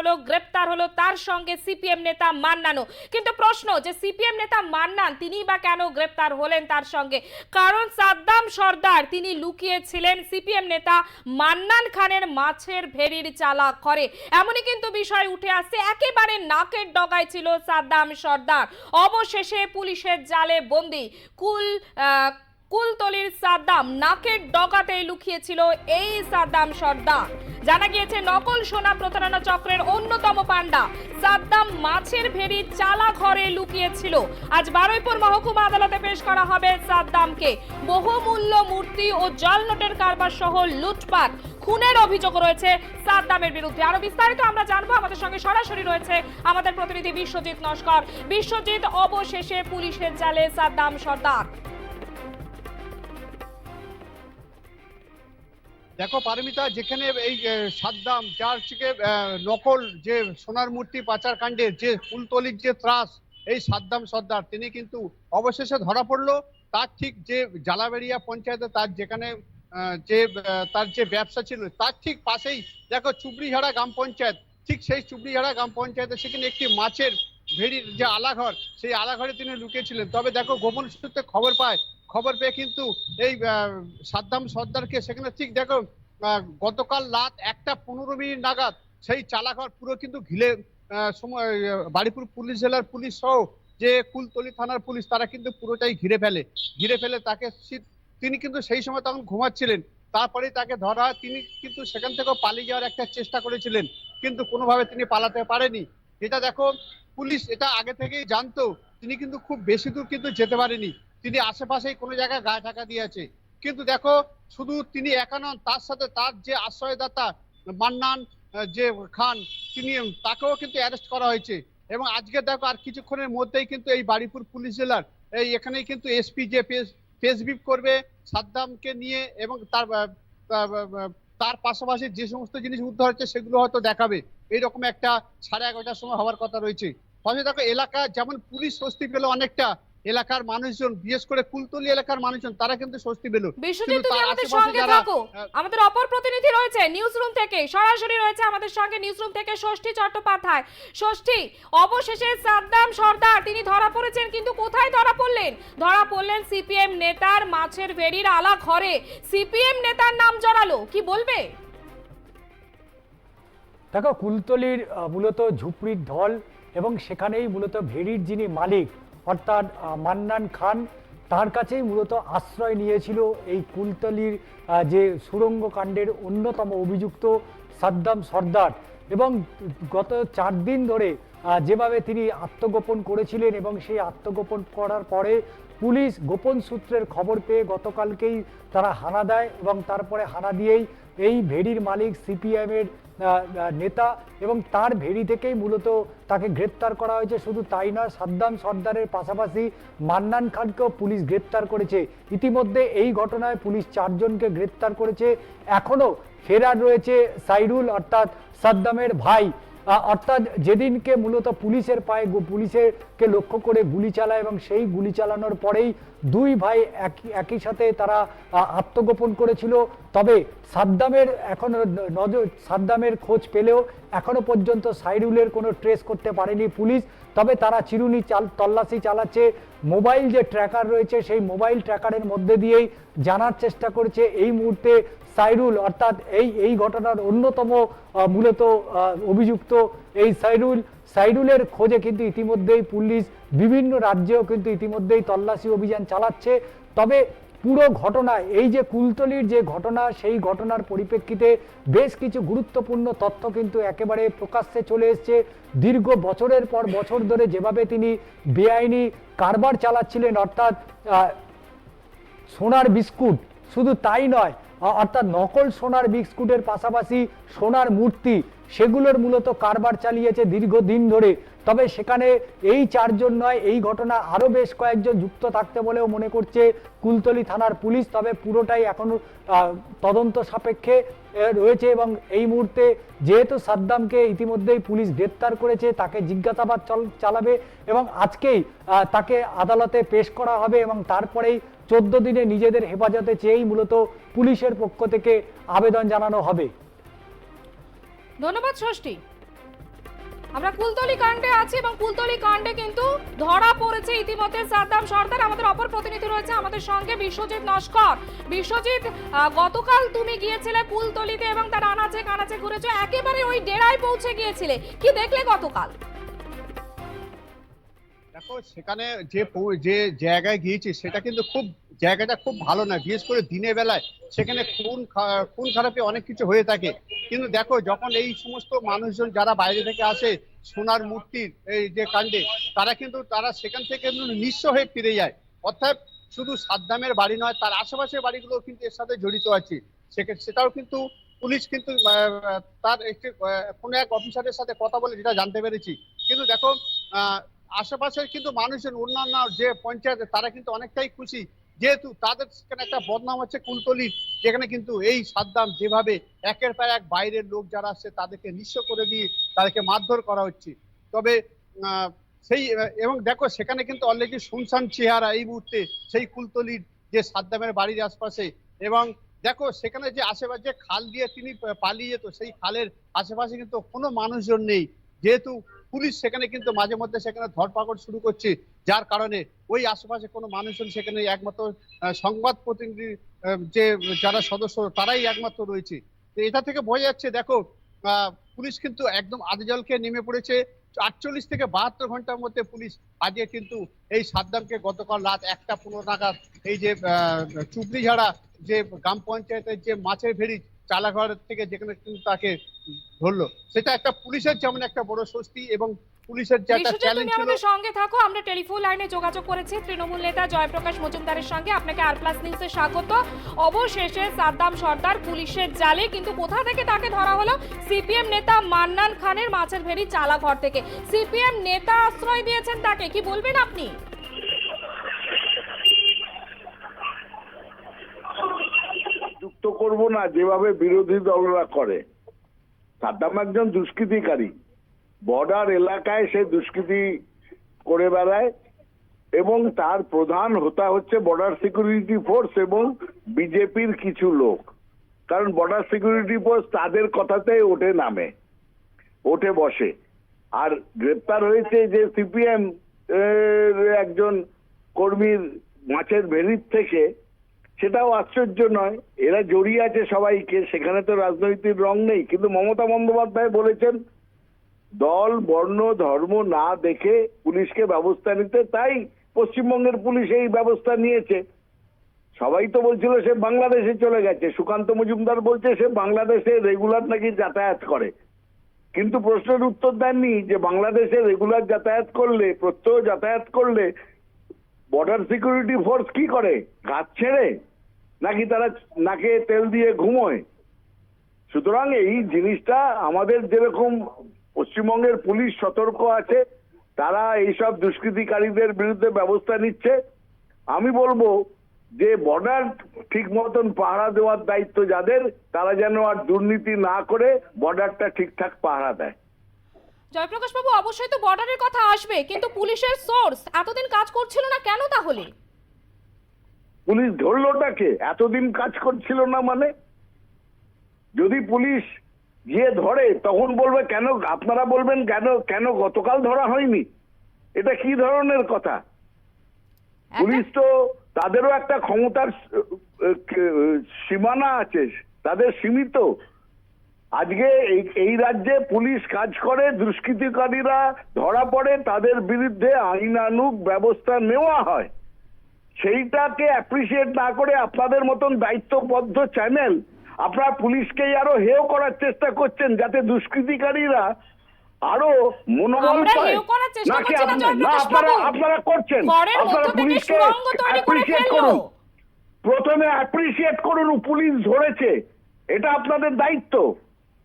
হলো, গ্রেপ্তার হলো তার সঙ্গে সিপিএম নেতা মান্নানও। কিন্তু প্রশ্ন যে সিপিএম নেতা মান্নান তিনি বা কেন গ্রেপ্তার হলেন তার সঙ্গে? কারণ সাদ্দাম সর্দার তিনি লুকিয়েছিলেন সিপিএম নেতা মান্নান খানের মাছের ভেরির চালা করে এমনই কিন্তু বিষয় উঠে আসছে, একেবারে নাকের ডগায় ছিল সাদ্দাম সর্দার। অবশেষে পুলিশের জালে বন্দি। কুল কুলতলির সাদ্দাম নাকের ডগাতেই লুকিয়েছিল এই সাদ্দাম সর্দার। জানা গিয়েছে, নকল সোনা প্রতারণা চক্রের অন্যতম পান্ডা সাদ্দাম মাছের ভেড়ি চালা ঘরে লুকিয়েছিল। আজ বারুইপুর মহকুমা আদালতে পেশ করা হবে সাদ্দামকে। বহুমূল্য মূর্তি ও জল নোটের কারবার সহ লুটপাট। খুনের অভিযোগ রয়েছে সাদ্দামের বিরুদ্ধে। আরও বিস্তারিত আমরা জানব। আমাদের সঙ্গে সরাসরি রয়েছে আমাদের প্রতিনিধি বিশ্বজিৎ নস্কর। বিশ্বজিৎ, অবশেষে পুলিশের জালে সাদ্দাম সর্দার। দেখো পারমিতা, যেখানে এই সাদ্দাম যার থেকে নকল যে সোনার মূর্তি পাচার কাণ্ডের যে ফুলতলির যে ত্রাস, এই সাদ্দাম সর্দার, তিনি কিন্তু অবশেষে ধরা পড়ল। তার ঠিক যে জালাবেড়িয়া পঞ্চায়েতে তার যেখানে যে তার যে ব্যবসা ছিল, তার ঠিক পাশেই দেখো চুবড়িহাড়া গ্রাম পঞ্চায়েত, ঠিক সেই চুবড়িহাড়া গ্রাম পঞ্চায়েতে সেখানে একটি মাছের ভেড়ির যে আলাঘর, সেই আলাঘরে তিনি লুকিয়েছিলেন। তবে দেখো গোপন সূত্রে খবর পায় খবর পেয়ে কিন্তু এই সাদ্দাম সর্দারকে সেখানে ঠিক দেখো গতকাল রাত একটা পনেরো মিনিট নাগাদ সেই চালাঘর পুরো কিন্তু আহ, সময় বাড়িপুর পুলিশ জেলার পুলিশ সহ যে কুলতলি থানার পুলিশ তারা কিন্তু পুরোটাই ঘিরে ফেলে। ঘিরে ফেলে তাকে তিনি কিন্তু সেই সময় তখন ঘুমাচ্ছিলেন। তারপরে তাকে ধরা। তিনি কিন্তু সেখান থেকেও পালিয়ে যাওয়ার একটা চেষ্টা করেছিলেন কিন্তু কোনোভাবে তিনি পালাতে পারেনি। এটা দেখো পুলিশ এটা আগে থেকেই জানতো তিনি কিন্তু খুব বেশি দূর কিন্তু যেতে পারেনি। তিনি আশেপাশেই কোনো জায়গায় গায়ে ঢাকা দিয়েছে। কিন্তু দেখো শুধু তিনি একা নন তার সাথে তার যে আশ্রয়দাতা মান্নান যে খান তিনি তাকেও কিন্তু অ্যারেস্ট করা হয়েছে। এবং আজকে দেখো আর কিছুক্ষণের মধ্যেই কিন্তু এই বাড়িপুর পুলিশ জেলার এই এখানেই কিন্তু এসপি যে ফেসবিপ করবে সাদ্দামকে নিয়ে এবং তার তার, পাশাপাশি যে সমস্ত জিনিস উদ্ধার হচ্ছে সেগুলো হয়তো দেখাবে। এইরকম একটা সাড়ে এগারোটার সময় হওয়ার কথা রয়েছে। ফলে দেখো এলাকা যেমন পুলিশ স্বস্তি পেল অনেকটা এলাকার মানুষজন বিশেষ করে কুলতলি এলাকার মানুষজন তারা কিন্তু স্বস্তি পেল বিশ্বজিৎ তুমি আমাদের সঙ্গে থাকো। আমাদের অপর প্রতিনিধি রয়েছে নিউজ রুম থেকে সরাসরি রয়েছে আমাদের সঙ্গে নিউজ রুম থেকে ষষ্ঠী চট্টোপাধ্যায়। ষষ্ঠী অবশেষে সাদ্দাম সর্দার তিনি ধরা পড়েছেন কিন্তু কোথায় ধরা পড়লেন? ধরা পড়লেন সিপিএম নেতার মাছের ভেড়ির আলা ঘরে। সিপিএম নেতার নাম জড়ালো কি বলবে? দেখো কুলতলির মূলত ঝুপড়ির ঢল এবং সেখানেই মূলত ভেড়ির যিনি মালিক অর্থাৎ মান্নান খান তার কাছেই মূলত আশ্রয় নিয়েছিল এই কুলতলির যে সুড়ঙ্গ কাণ্ডের অন্যতম অভিযুক্ত সাদ্দাম সর্দার। এবং গত চার দিন ধরে যেভাবে তিনি আত্মগোপন করেছিলেন এবং সেই আত্মগোপন করার পরে পুলিশ গোপন সূত্রের খবর পেয়ে গতকালকেই তারা হানা দেয় এবং তারপরে হানা দিয়েই এই ভেড়ির মালিক সিপিএমের নেতা এবং তার ভেরি থেকেই মূলত তাকে গ্রেপ্তার করা হয়েছে। শুধু তাই নয়, সাদ্দাম সর্দারের পাশাপাশি মান্নান খানকেও পুলিশ গ্রেপ্তার করেছে। ইতিমধ্যে এই ঘটনায় পুলিশ চারজনকে গ্রেপ্তার করেছে। এখনও ফেরার রয়েছে সাইরুল, অর্থাৎ সাদ্দামের ভাই। অর্থাৎ যেদিনকে মূলত পুলিশের পায়ে পুলিশেরকে লক্ষ্য করে গুলি চালায় এবং সেই গুলি চালানোর পরেই দুই ভাই একই একই সাথে তারা আত্মগোপন করেছিল। তবে সাদ্দামের এখনও নজর, সাদ্দামের খোঁজ পেলেও এখনও পর্যন্ত সাইরুলের কোনো ট্রেস করতে পারেনি পুলিশ। তবে তারা চিরুনি চাল, তল্লাশি চালাচ্ছে। মোবাইল যে ট্র্যাকার রয়েছে, সেই মোবাইল ট্র্যাকারের মধ্যে দিয়েই জানার চেষ্টা করছে। এই মুহূর্তে সাইরুল, অর্থাৎ এই এই ঘটনার অন্যতম মূলত অভিযুক্ত এই সাইরুল। সাইরুলের খোঁজে কিন্তু ইতিমধ্যেই পুলিশ, বিভিন্ন রাজ্যেও কিন্তু ইতিমধ্যেই তল্লাশি অভিযান চালাচ্ছে। তবে পুরো ঘটনা এই যে কুলতলির যে ঘটনা, সেই ঘটনার পরিপ্রেক্ষিতে বেশ কিছু গুরুত্বপূর্ণ তথ্য কিন্তু একেবারে প্রকাশ্যে চলে এসছে। দীর্ঘ বছরের পর বছর ধরে যেভাবে তিনি বেআইনি কারবার চালাচ্ছিলেন, অর্থাৎ সোনার বিস্কুট, শুধু তাই নয় অর্থাৎ নকল সোনার বিস্কুটের পাশাপাশি সোনার মূর্তি সেগুলোর মূলত কারবার চালিয়েছে দীর্ঘদিন ধরে। তবে সেখানে এই চারজন নয়, এই ঘটনা আরও বেশ কয়েকজন যুক্ত থাকতে বলেও মনে করছে কুলতলি থানার পুলিশ। তবে পুরোটাই এখনও তদন্ত সাপেক্ষে রয়েছে এবং এই মুহূর্তে যেহেতু সাদ্দামকে ইতিমধ্যেই পুলিশ গ্রেপ্তার করেছে, তাকে জিজ্ঞাসাবাদ চল- চালাবে এবং আজকেই তাকে আদালতে পেশ করা হবে এবং তারপরেই চোদ্দ দিনে নিজেদের হেফাজতে চেয়েই মূলত পুলিশের পক্ষ থেকে আবেদন জানানো হবে। ধন্যবাদ, ষষ্ঠী। আমরা কুলতলি কাণ্ডে আছি এবং কুলতলি কাণ্ডে কিন্তু ধরা পড়েছে ইতিমধ্যে সাদ্দাম সর্দার, আমাদের অপর প্রতিনিধি রয়েছে আমাদের সঙ্গে বিশ্বজিৎ নস্কর। বিশ্বজিৎ গতকাল তুমি গিয়েছিলে কুলতলিতে এবং তার আনাচে কানাচে ঘুরেছো, একেবারে ওই ডেরায় পৌঁছে গিয়েছিলে। কি দেখলে গতকাল? দেখো, সেখানে যে যে জায়গায় গিয়েছি, সেটা কিন্তু খুব জায়গাটা খুব ভালো না বিশেষ করে দিনের বেলায় সেখানে খুন খুন খারাপে অনেক কিছু হয়ে থাকে। কিন্তু দেখো, যখন এই সমস্ত মানুষজন যারা বাইরে থেকে আসে, সোনার মূর্তির এই যে কাণ্ডে, তারা কিন্তু, তারা সেখান থেকে নিঃস্ব হয়ে ফিরে যায়। অর্থাৎ শুধু সাদ্দামের বাড়ি নয়, তার আশেপাশের বাড়িগুলো কিন্তু এর সাথে জড়িত আছে। সেটাও কিন্তু পুলিশ কিন্তু তার একটি কোনো এক অফিসারের সাথে কথা বলে যেটা জানতে পেরেছি। কিন্তু দেখো আশেপাশের কিন্তু মানুষজন, অন্যান্য যে পঞ্চায়েত, তারা কিন্তু অনেকটাই খুশি। যেহেতু তাদের সেখানে একটা বদনাম হচ্ছে কুলতলির যেখানে কিন্তু এই সাদ্দাম যেভাবে একের পর এক বাইরের লোক যারা আসছে তাদেরকে নিঃস্ব করে দিয়ে তাদেরকে মারধর করা হচ্ছে। তবে সেই, এবং দেখো সেখানে কিন্তু অলরেডি শুনশান চেহারা এই মুহূর্তে সেই কুলতলির যে সাদ্দামের বাড়ির আশপাশে। এবং দেখো সেখানে যে আশেপাশে যে খাল দিয়ে তিনি পালিয়ে যেত, সেই খালের আশেপাশে কিন্তু কোনো মানুষজন নেই। যেহেতু পুলিশ সেখানে কিন্তু মাঝে মধ্যে সেখানে ধরপাকড় শুরু করছে, যার কারণে ওই আশেপাশে কোনো মানুষজন সেখানে একমাত্র সংবাদ প্রতিনিধি যে যারা সদস্য তারাই একমাত্র রয়েছে। তো এটা থেকে বোঝা যাচ্ছে, দেখো পুলিশ কিন্তু একদম আদিজলকে নেমে পড়েছে। আটচল্লিশ থেকে বাহাত্তর ঘণ্টার মধ্যে পুলিশ আজকে কিন্তু এই সাদ্দামকে গতকাল রাত একটা পনেরো নাগাদ এই যে চুপড়িঝাড়া যে গ্রাম পঞ্চায়েতের যে মাছের ভেড়ি চালাঘর থেকে যেখানে কিন্তু তাকে ধরলো। সেটা একটা পুলিশের যেমন একটা বড় স্বস্তি এবং পুলিশের যে একটা চ্যালেঞ্জ ছিল আমাদের সঙ্গে থাকো আমরা টেলিফোন লাইনে যোগাযোগ করেছি তৃণমূল নেতা জয়প্রকাশ মজুমদারের সঙ্গে। আপনাকে আর প্লাস নিউজে স্বাগত। অবশেষে সাদ্দাম সর্দার পুলিশের জালে কিন্তু কোথা থেকে তাকে ধরা হলো? সিপিএম নেতা মান্নান খানের মাছের ভেড়ি চালাঘর থেকে। সিপিএম নেতা আশ্রয় দিয়েছেন তাকে কি বলবেন আপনি? যুক্ত করব না যেভাবে বিরোধী দলরা করে। সাদ্দাম একজন দুষ্কৃতিকারী। বর্ডার এলাকায় সে দুষ্কৃতি করে বেড়ায় এবং তার প্রধান হোতা হচ্ছে বর্ডার সিকিউরিটি ফোর্স এবং বিজেপির কিছু লোক। কারণ বর্ডার সিকিউরিটি ফোর্স তাদের কথাতে ওঠে নামে, ওঠে বসে। আর গ্রেপ্তার হয়েছে যে সিপিএম একজন কর্মীর মাছের ভেরির থেকে সেটাও আশ্চর্য নয়। এরা জড়িয়ে আছে সবাইকে, সেখানে তো রাজনৈতিক রং নেই। কিন্তু মমতা বন্দ্যোপাধ্যায় বলেছেন, দল, বর্ণ, ধর্ম না দেখে পুলিশকে ব্যবস্থা নিতে। তাই পশ্চিমবঙ্গের পুলিশ এই ব্যবস্থা নিয়েছে। সবাই তো বলছিল সে বাংলাদেশে চলে গেছে। সুকান্ত মজুমদার বলছে সে বাংলাদেশে রেগুলার নাকি যাতায়াত করে। কিন্তু প্রশ্নের উত্তর দেননি যে বাংলাদেশে রেগুলার যাতায়াত করলে, প্রত্যহ যাতায়াত করলে বর্ডার সিকিউরিটি ফোর্স কি করে? গাছ ছেড়ে? নাকি তারা নাকে তেল দিয়ে ঘুমোয়? সুতরাং এই জিনিসটা আমাদের যেরকম পশ্চিমবঙ্গের পুলিশ সতর্ক আছে, তারা এইসব দুষ্কৃতিকারীদের বিরুদ্ধে ব্যবস্থা নিচ্ছে। আমি বলব যে বর্ডার ঠিক মতন পাহারা দেওয়ার দায়িত্ব যাদের, তারা যেন আর দুর্নীতি না করে বর্ডারটা ঠিকঠাক পাহারা দেয়। জয়প্রকাশ বাবু অবশ্যই তো বর্ডারের কথা আসবে, কিন্তু পুলিশের সোর্স এতদিন কাজ করছিল না কেন তাহলে? পুলিশ ধরলোটাকে এতদিন কাজ করছিল না মানে? যদি পুলিশ গিয়ে ধরে তখন বলবে কেন আপনারা বলবেন কেন কেন গতকাল ধরা হয়নি? এটা কি ধরনের কথা? পুলিশ তো তাদেরও একটা ক্ষমতার সীমানা আছে তাদের সীমিত। আজকে এই এই রাজ্যে পুলিশ কাজ করে দুষ্কৃতিকারীরা ধরা পড়ে তাদের বিরুদ্ধে আইনানুগ ব্যবস্থা নেওয়া হয়। সেইটাকে অ্যাপ্রিসিয়েট না করে আপনাদের মতন দায়িত্ববদ্ধ চ্যানেল আপনারা পুলিশকেই আরও হেও করার চেষ্টা করছেন যাতে দুষ্কৃতিকারীরা আরও মনোবল পায়। নাকি না, আপনারা- আপনারা করছেন। আপনারা পুলিশকে অ্যাপ্রিসিয়েট করুন। প্রথমে অ্যাপ্রিসিয়েট করুন পুলিশ ধরেছে। এটা আপনাদের দায়িত্ব।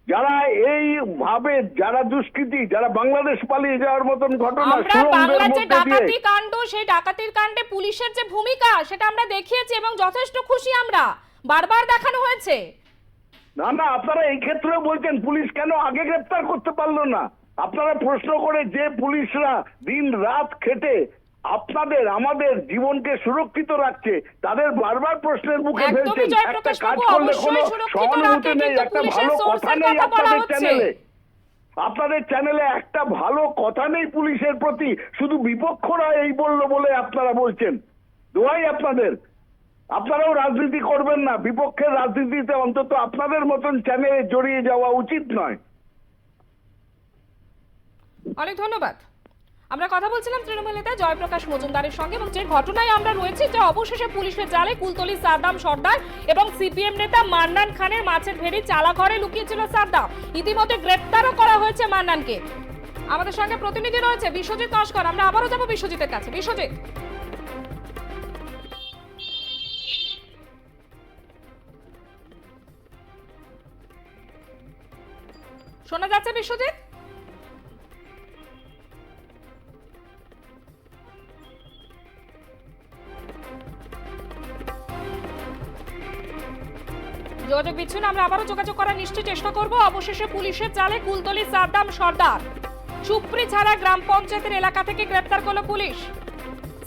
যারা এই ভাবে যারা দুষ্কৃতি যারা বাংলাদেশ পালিয়ে যাওয়ার মতন ঘটনা আমরা বাংলার যে ডাকাতি কাণ্ড সেই ডাকাতির কাণ্ডে পুলিশের যে ভূমিকা সেটা আমরা দেখিয়েছি এবং যথেষ্ট খুশি আমরা। বারবার দেখানো হয়েছে। না না আপনারা এই ক্ষেত্রে বলছেন পুলিশ কেন আগে গ্রেপ্তার করতে পারল না? আপনারা প্রশ্ন করে যে পুলিশরা দিন রাত খেটে আপনাদের আমাদের জীবনকে সুরক্ষিত রাখছে। তাদের বারবার প্রশ্নের মুখে ফেলছেন। একটা কাজ করলে কোনো সহানুভূতি নেই একটা ভালো কথা নেই আপনাদের চ্যানেলে আপনাদের চ্যানেলে একটা ভালো কথা নেই পুলিশের প্রতি। শুধু বিপক্ষরা এই বলল বলে আপনারা বলছেন। দোয়াই আপনাদের। আপনারাও রাজনীতি করবেন না। বিপক্ষের রাজনীতিতে অন্তত আপনাদের মতন চ্যানেলে জড়িয়ে যাওয়া উচিত নয়। অনেক ধন্যবাদ। আমরা কথা বলছিলাম তৃণমূল নেতা জয়প্রকাশ মজুমদারের সঙ্গে এবং যে ঘটনায় আমরা রয়েছি, যে অবশেষে পুলিশের জালে কুলতলি সাদ্দাম সর্দার এবং সিপিএম নেতা মান্নান খানের মাছের ভেড়ি চালা ঘরে লুকিয়েছিল সাদ্দাম। ইতিমধ্যে গ্রেপ্তারও করা হয়েছে মান্নানকে। আমাদের সঙ্গে প্রতিনিধি রয়েছে বিশ্বজিৎ নস্কর আমরা আবারও যাব বিশ্বজিতের কাছে। বিশ্বজিৎ। শোনা যাচ্ছে বিশ্বজিৎ? বিচ্ছিন্ন আমরা আবারও যোগাযোগ করার নিশ্চয়ই চেষ্টা করব। অবশেষে পুলিশের জালে কুলতলি সাদ্দাম সর্দার। চুপড়ি ছাড়া গ্রাম পঞ্চায়েতের এলাকা থেকে গ্রেপ্তার করল পুলিশ।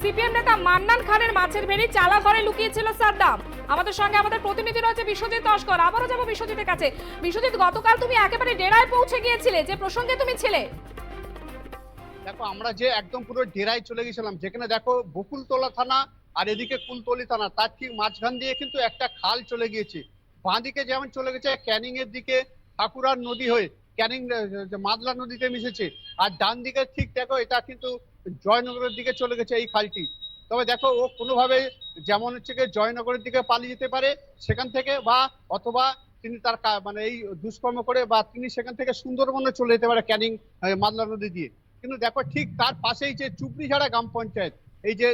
সিপিএম নেতা মান্নান খানের মাছের ভেড়ি চালা ঘরে লুকিয়েছিল সাদ্দাম। আমাদের সঙ্গে আমাদের প্রতিনিধি রয়েছে বিশ্বজিৎ নস্কর আবারও যাব বিশ্বজিতের কাছে। বিশ্বজিৎ, গতকাল তুমি একেবারে ডেরায় পৌঁছে গিয়েছিলে। যে প্রসঙ্গে তুমি ছিলে। দেখো, আমরা যে একদম পুরো ডেরায় চলে গেছিলাম যেখানে দেখো বকুলতলা থানা আর এদিকে কুলতলি থানা, তার ঠিক মাঝখান দিয়ে কিন্তু একটা খাল চলে গিয়েছে। বাঁদিকে যেমন চলে গেছে ক্যানিং এর দিকে ঠাকুরার নদী হয়ে, ক্যানিং মাদলা নদীতে মিশেছে। আর ডান দিকে ঠিক দেখো, এটা কিন্তু জয়নগরের দিকে চলে গেছে এই খালটি। তবে দেখো, ও কোনোভাবে যেমন হচ্ছে গিয়ে জয়নগরের দিকে পালিয়ে যেতে পারে সেখান থেকে, বা অথবা তিনি তার মানে এই দুষ্কর্ম করে, বা তিনি সেখান থেকে সুন্দরবনে চলে যেতে পারে ক্যানিং মাদলা নদী দিয়ে। কিন্তু দেখো, ঠিক তার পাশেই যে চুপড়িঝাড়া গ্রাম পঞ্চায়েত, এই যে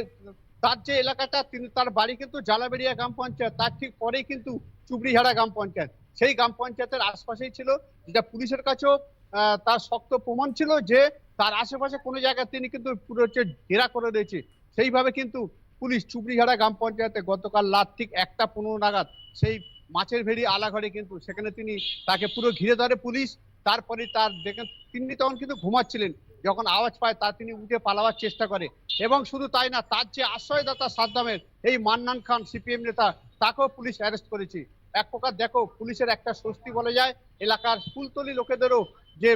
তার যে এলাকাটা, তিনি তার বাড়ি কিন্তু জালাবেড়িয়া গ্রাম পঞ্চায়েত, তার ঠিক পরেই কিন্তু চুবড়িঝাড়া গ্রাম পঞ্চায়েত। সেই গ্রাম পঞ্চায়েতের আশপাশেই ছিল, যেটা পুলিশের কাছেও তার শক্ত প্রমাণ ছিল যে তার আশেপাশে কোনো জায়গায় তিনি কিন্তু পুরো হচ্ছে ঘেরা করে রয়েছে সেইভাবে কিন্তু পুলিশ চুবড়িঝাড়া গ্রাম পঞ্চায়েতে গতকাল রাত ঠিক একটা পনেরো নাগাদ সেই মাছের ভেড়ি আলাঘরে কিন্তু সেখানে তিনি তাকে পুরো ঘিরে ধরে পুলিশ, তারপরে তার দেখেন তিনি তখন কিন্তু ঘুমাচ্ছিলেন। যখন আওয়াজ পায় তা তিনি উঠে পালাবার চেষ্টা করে। এবং শুধু তাই না, তার যে আশ্রয়দাতা সাদ্দামের, এই মান্নান খান সিপিএম নেতা, তাকেও পুলিশ অ্যারেস্ট করেছে। এক প্রকার দেখো, পুলিশের একটা স্বস্তি বলা যায়, এলাকার ফুলতলি লোকেদেরও যে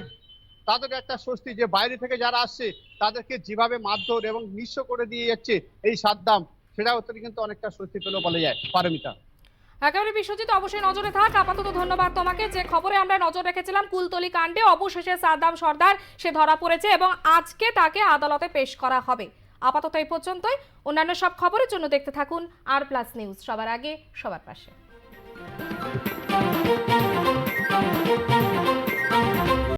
তাদের একটা স্বস্তি যে বাইরে থেকে যারা আসছে, তাদেরকে যেভাবে মারধর এবং নিঃস্ব করে দিয়ে যাচ্ছে এই সাদ্দাম, সেটাও তিনি কিন্তু অনেকটা স্বস্তি পেল বলা যায়, পারমিতা। একেবারে বিশ্বজিৎ, অবশ্যই নজরে থাক। আপাতত ধন্যবাদ তোমাকে। যে খবরে আমরা নজর রেখেছিলাম, কুলতলি কাণ্ডে অবশেষে সাদ্দাম সর্দার, সে ধরা পড়েছে এবং আজকে তাকে আদালতে পেশ করা হবে। আপাতত এই পর্যন্তই। অন্যান্য সব খবরের জন্য দেখতে থাকুন আর প্লাস নিউজ সবার আগে, সবার পাশে। Thank you.